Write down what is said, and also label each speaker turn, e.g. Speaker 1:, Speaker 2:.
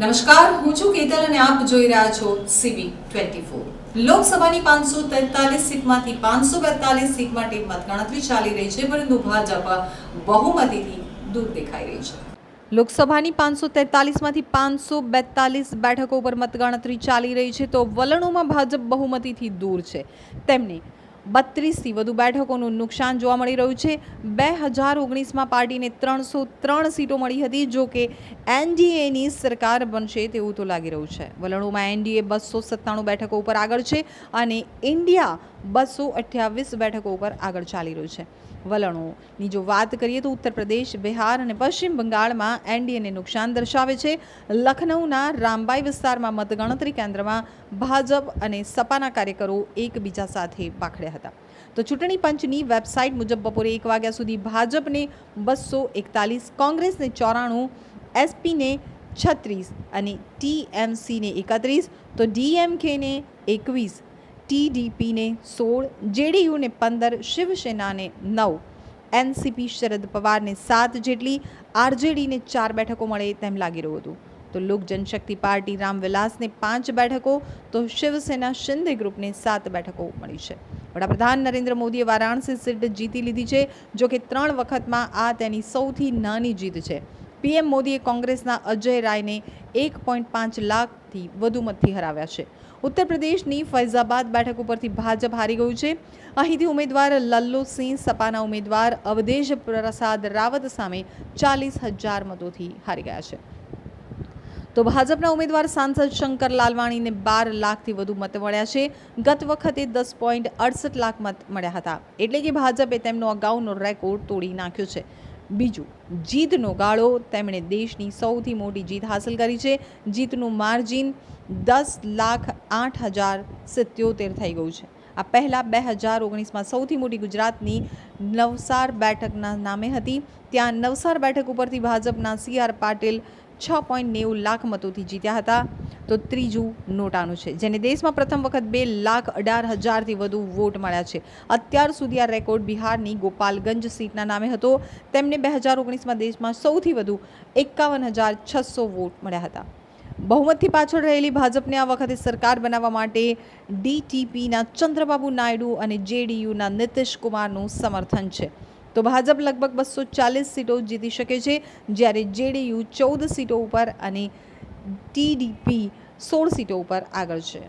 Speaker 1: નમસ્કાર, હું છું કેતલ અને આપ જોઈ રહ્યા છો સીબી ટ્વેન્ટી ફોર. લોકસભાની પાંચસો તેતાલીસ સીટમાંથી પાંચસો બેતાલીસ સીટ માટે મતગણતરી ચાલી રહી છે, પરંતુ ભાજપ બહુમતીથી દૂર દેખાઈ રહી છે. લોકસભાની પાંચસો તેતાલીસમાંથી પાંચસો બેતાલીસ બેઠકો પર મતગણતરી ચાલી રહી છે, તો વલણોમાં ભાજપ બહુમતીથી દૂર છે. તેમને બત્રીસથી વધુ બેઠકોનું નુકસાન જોવા મળી રહ્યું છે. બે હજાર ઓગણીસમાં પાર્ટીને ત્રણસો ત્રણ સીટો મળી હતી, જો કે એનડીએની સરકાર બનશે તેવું તો લાગી રહ્યું છે. વલણોમાં એનડીએ બસો સત્તાણું બેઠકો ઉપર આગળ છે અને ઇન્ડિયા બસો અઠ્યાવીસ બેઠકો ઉપર આગળ ચાલી રહ્યું છે. વલણોની જો વાત કરીએ તો ઉત્તર પ્રદેશ, બિહાર અને પશ્ચિમ બંગાળમાં એનડીએને નુકસાન દર્શાવે છે. લખનૌના રામબાઈ વિસ્તારમાં મતગણતરી કેન્દ્રમાં ભાજપ અને સપાના કાર્યકરો એકબીજા સાથે બાખડ્યા હતા. તો ચૂંટણી પંચની વેબસાઇટ મુજબ બપોરે એક વાગ્યા સુધી ભાજપને બસો એકતાલીસ, કોંગ્રેસને ચોરાણું, એસપીને છત્રીસ અને ટીએમસીને એકત્રીસ, તો ડીએમકેને એકવીસ, ટીડીપીને સોળ, જેડીયુને પંદર, શિવસેનાને નવ, એનસીપી શરદ પવારને સાત જેટલી, આરજેડીને ચાર બેઠકો મળે તેમ લાગી રહ્યું હતું. તો લોક જનશક્તિ પાર્ટી રામવિલાસને પાંચ બેઠકો, તો શિવસેના શિંદે ગ્રુપને સાત બેઠકો મળી છે. વડાપ્રધાન નરેન્દ્ર મોદીએ વારાણસી સીટ જીતી લીધી છે, જો કે ત્રણ વખતમાં આ તેની સૌથી નાની જીત છે. પીએમ મોદીએ કોંગ્રેસના અજય રાયને એક પોઈન્ટ પાંચ લાખથી વધુ મતથી હરાવ્યા છે. ઉત્તર પ્રદેશની ફૈઝાબાદ બેઠક ઉપરથી ભાજપ હારી ગયું છે. અહીંથી ઉમેદવાર લલ્લુસિંહ સપાના ઉમેદવાર અવધેશ પ્રસાદ રાવત સામે ચાલીસ હજાર મતોથી હારી ગયા છે. તો ભાજપના ઉમેદવાર સાંસદ શંકર લાલવાણીને બાર લાખથી વધુ મત મળ્યા છે. ગત વખતે દસ પોઈન્ટ અડસઠ લાખ મત મળ્યા હતા. એટલે કે ભાજપે તેમનો અગાઉનો રેકોર્ડ તોડી નાખ્યો છે. બીજું, જીતનો ગાળો તેમણે દેશની સૌથી મોટી જીત હાંસલ કરી છે. જીતનું માર્જિન દસ લાખ આઠ હજાર સિત્યોતેર થઈ ગયું છે. આ પહેલાં બે હજાર ઓગણીસમાં સૌથી મોટી ગુજરાતની નવસાર બેઠકના નામે હતી. ત્યાં નવસાર બેઠક ઉપરથી ભાજપના સી આર પાટીલ છ પોઈન્ટ નેવું લાખ મતોથી જીત્યા હતા. તો ત્રીજું નોટાનું છે, જેને દેશમાં પ્રથમ વખત બે લાખ અઢાર હજારથી વધુ વોટ મળ્યા છે. અત્યાર સુધી આ રેકોર્ડ બિહારની ગોપાલગંજ સીટના નામે હતો. તેમને બે હજાર ઓગણીસમાં દેશમાં સૌથી વધુ એકાવન હજાર છસો વોટ મળ્યા હતા. બહુમતથી પાછળ રહેલી ભાજપને આ વખતે સરકાર બનાવવા માટે ડીટીપીના ચંદ્રબાબુ નાયડુ અને જેડીયુના નીતિશ કુમારનું સમર્થન છે. તો ભાજપ લગભગ બસો ચાલીસ સીટો જીતી શકે છે, જ્યારે જેડીયુ ચૌદ સીટો ઉપર અને ટીડીપી સોળ સીટો ઉપર આગળ છે.